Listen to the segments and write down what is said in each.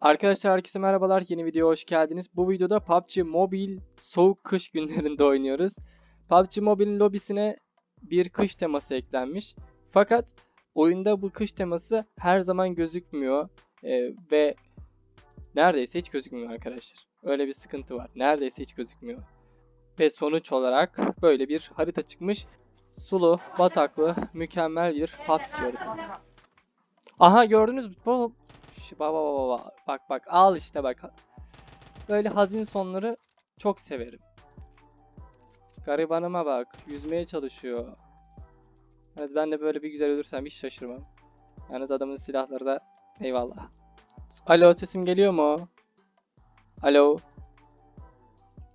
Arkadaşlar herkese merhabalar. Yeni videoya hoş geldiniz. Bu videoda PUBG Mobile soğuk kış günlerinde oynuyoruz. PUBG Mobile'in lobisine bir kış teması eklenmiş. Fakat oyunda bu kış teması her zaman gözükmüyor. Ee, ve neredeyse hiç gözükmüyor arkadaşlar. Öyle bir sıkıntı var. Neredeyse hiç gözükmüyor. Ve sonuç olarak böyle bir harita çıkmış. Sulu, bataklı, mükemmel bir PUBG haritası. Aha gördünüz mü? Bu Ş- Baba baba baba. Bak bak al işte bak. Böyle hazin sonları çok severim. Garibanıma bak. Yüzmeye çalışıyor. Yalnız ben de böyle bir güzel ölürsem hiç şaşırmam. Yalnız adamın silahları da eyvallah. Alo sesim geliyor mu? Alo.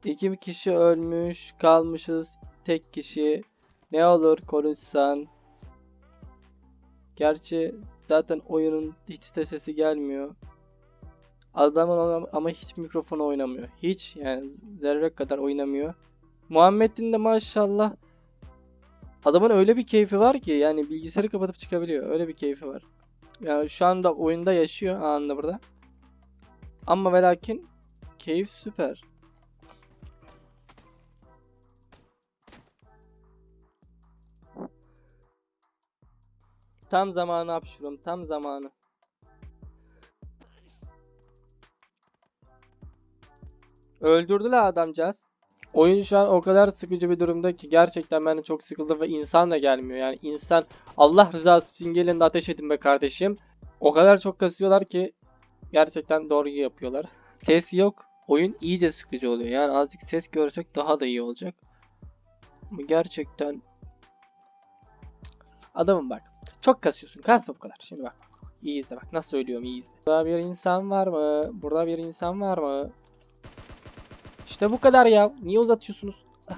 İki kişi ölmüş. Kalmışız. Tek kişi. Ne olur konuşsan. Gerçi zaten oyunun hiç sesi gelmiyor. Adamın ama- hiç mikrofonu oynamıyor. Hiç yani zerre kadar oynamıyor. Muhammed'in de maşallah adamın öyle bir keyfi var ki yani bilgisayarı kapatıp çıkabiliyor. Öyle bir keyfi var. Yani şu anda oyunda yaşıyor anında burada. Ama ve lakin keyif süper. Tam zamanı hapşurum. Tam zamanı. Öldürdüler adamcağız. Oyun şu an o kadar sıkıcı bir durumda ki gerçekten ben de çok sıkıldım ve insan da gelmiyor. Yani insan Allah rızası için gelin de ateş edin be kardeşim. O kadar çok kasıyorlar ki gerçekten doğru yapıyorlar. Ses yok. Oyun iyice sıkıcı oluyor. Yani azıcık ses görsek daha da iyi olacak. Ama gerçekten adamım bak. Çok kasıyorsun. Kasma bu kadar. Şimdi bak. İyi izle bak. Nasıl söylüyorum iyi izle. Burada bir insan var mı? Burada bir insan var mı? İşte bu kadar ya. Niye uzatıyorsunuz?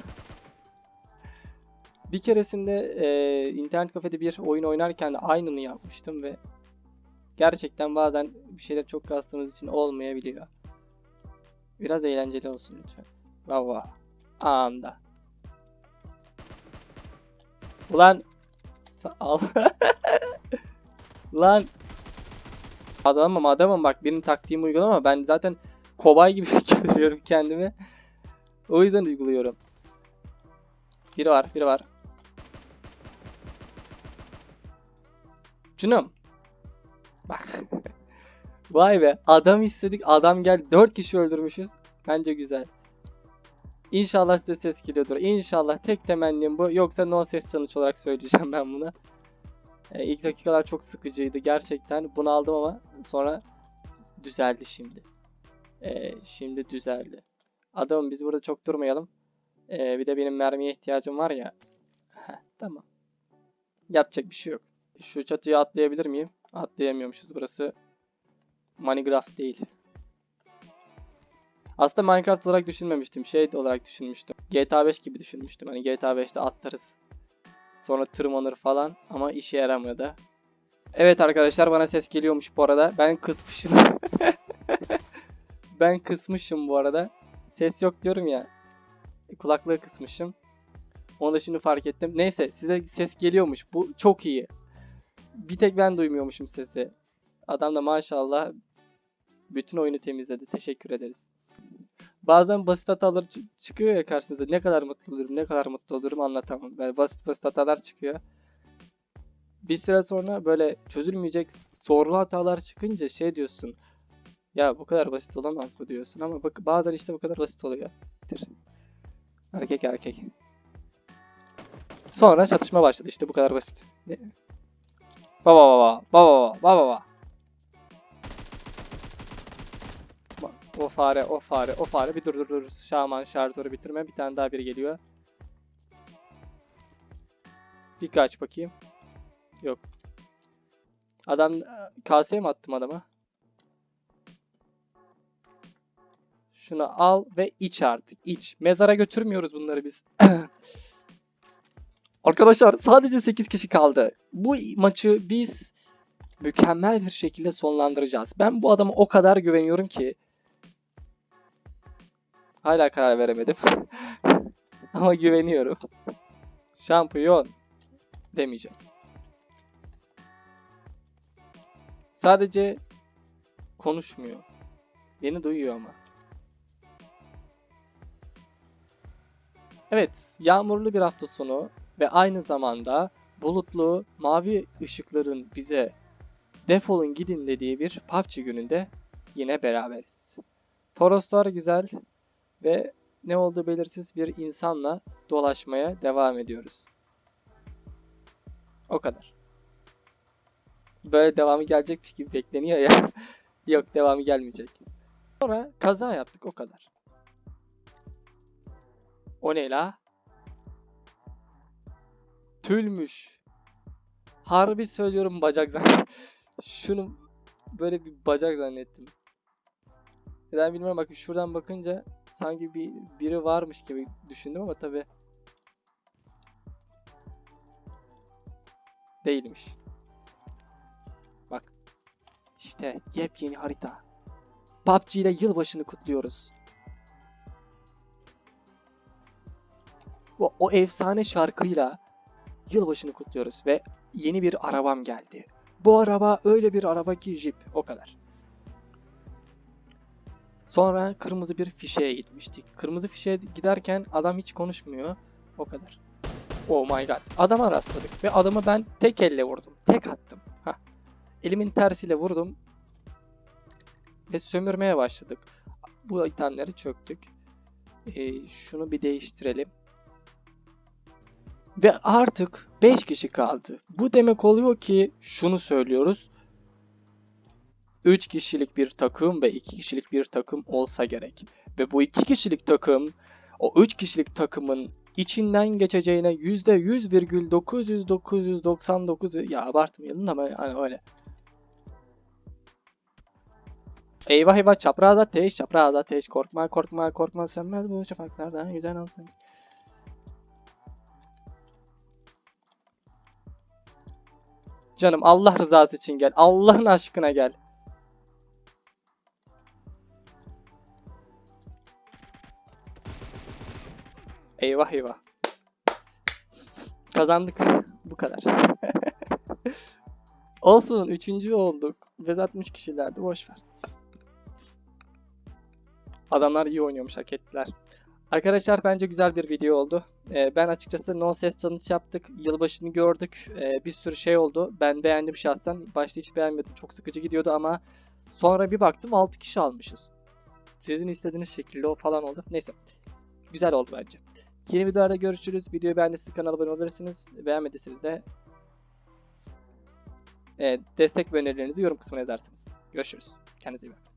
bir keresinde e, internet kafede bir oyun oynarken de aynını yapmıştım ve gerçekten bazen bir şeyler çok kastığımız için olmayabiliyor. Biraz eğlenceli olsun lütfen. Vava. Anda. Ulan al. Lan. Adamım adamım bak benim taktiğimi uygulama. Ben zaten kobay gibi görüyorum kendimi. O yüzden uyguluyorum. Biri var, biri var. Canım. Bak. Vay be. Adam istedik. Adam gel. 4 kişi öldürmüşüz. Bence güzel. İnşallah size ses geliyordur. İnşallah tek temennim bu. Yoksa no ses sonuç olarak söyleyeceğim ben bunu. Ee, ilk dakikalar çok sıkıcıydı gerçekten. Bunu aldım ama sonra düzeldi şimdi. Ee, şimdi düzeldi. Adamım biz burada çok durmayalım. Ee, bir de benim mermiye ihtiyacım var ya. Heh, tamam. Yapacak bir şey yok. Şu çatıya atlayabilir miyim? Atlayamıyormuşuz burası. Minecraft değil. Aslında Minecraft olarak düşünmemiştim. Şey olarak düşünmüştüm. GTA 5 gibi düşünmüştüm. Hani GTA 5'te atlarız. Sonra tırmanır falan. Ama işe yaramıyordu. Evet arkadaşlar bana ses geliyormuş bu arada. Ben kısmışım. ben kısmışım bu arada. Ses yok diyorum ya. Kulaklığı kısmışım. Onu da şimdi fark ettim. Neyse size ses geliyormuş. Bu çok iyi. Bir tek ben duymuyormuşum sesi. Adam da maşallah bütün oyunu temizledi. Teşekkür ederiz. Bazen basit hatalar çı- çıkıyor ya karşınıza. Ne kadar mutlu olurum, ne kadar mutlu olurum anlatamam. Yani basit basit hatalar çıkıyor. Bir süre sonra böyle çözülmeyecek zorlu hatalar çıkınca şey diyorsun. Ya bu kadar basit olamaz bu diyorsun ama bak bazen işte bu kadar basit oluyor. Erkek erkek. Sonra çatışma başladı işte bu kadar basit. Baba baba baba baba baba baba. O fare, o fare, o fare. Bir dur dur dur. Şaman şarjörü bitirme. Bir tane daha biri geliyor. Bir kaç bakayım. Yok. Adam e, kaseye mi attım adama? Şunu al ve iç artık. iç. Mezara götürmüyoruz bunları biz. Arkadaşlar sadece 8 kişi kaldı. Bu maçı biz mükemmel bir şekilde sonlandıracağız. Ben bu adama o kadar güveniyorum ki hala karar veremedim. Ama güveniyorum. Şampiyon demeyeceğim. Sadece konuşmuyor. Beni duyuyor ama. Evet, yağmurlu bir hafta sonu ve aynı zamanda bulutlu, mavi ışıkların bize defolun gidin dediği bir PUBG gününde yine beraberiz. Toroslar güzel ve ne olduğu belirsiz bir insanla dolaşmaya devam ediyoruz. O kadar. Böyle devamı gelecekmiş gibi bekleniyor ya. Yok devamı gelmeyecek. Sonra kaza yaptık o kadar. O ne la? Tülmüş. Harbi söylüyorum bacak zannettim. Şunu böyle bir bacak zannettim. Neden bilmiyorum bak şuradan bakınca sanki bir biri varmış gibi düşündüm ama tabi değilmiş. Bak işte yepyeni harita. PUBG ile yılbaşını kutluyoruz. O, o efsane şarkıyla yılbaşını kutluyoruz ve yeni bir arabam geldi. Bu araba öyle bir araba ki Jeep o kadar. Sonra kırmızı bir fişeye gitmiştik. Kırmızı fişeye giderken adam hiç konuşmuyor. O kadar. Oh my god. Adama rastladık ve adamı ben tek elle vurdum. Tek attım. Hah. Elimin tersiyle vurdum. Ve sömürmeye başladık. Bu itemleri çöktük. Ee, şunu bir değiştirelim. Ve artık 5 kişi kaldı. Bu demek oluyor ki şunu söylüyoruz. 3 kişilik bir takım ve 2 kişilik bir takım olsa gerek. Ve bu 2 kişilik takım o 3 kişilik takımın içinden geçeceğine %100,999 ya abartmayalım ama hani öyle. Eyvah eyvah çapraz ateş çapraz ateş korkma korkma korkma sönmez bu şafaklardan güzel alsın. Canım Allah rızası için gel. Allah'ın aşkına gel. Eyvah eyvah. Kazandık. Bu kadar. Olsun. Üçüncü olduk. Zaten üç kişilerdi. Boş ver. Adamlar iyi oynuyormuş. Hak ettiler. Arkadaşlar bence güzel bir video oldu. Ee, ben açıkçası no ses challenge yaptık. Yılbaşını gördük. Ee, bir sürü şey oldu. Ben beğendim şahsen. Başta hiç beğenmedim. Çok sıkıcı gidiyordu ama sonra bir baktım 6 kişi almışız. Sizin istediğiniz şekilde o falan oldu. Neyse. Güzel oldu bence. Yeni videolarda görüşürüz. Videoyu beğendiyseniz kanala abone olabilirsiniz. Beğenmediyseniz de e, destek ve önerilerinizi yorum kısmına yazarsınız. Görüşürüz. Kendinize iyi bakın.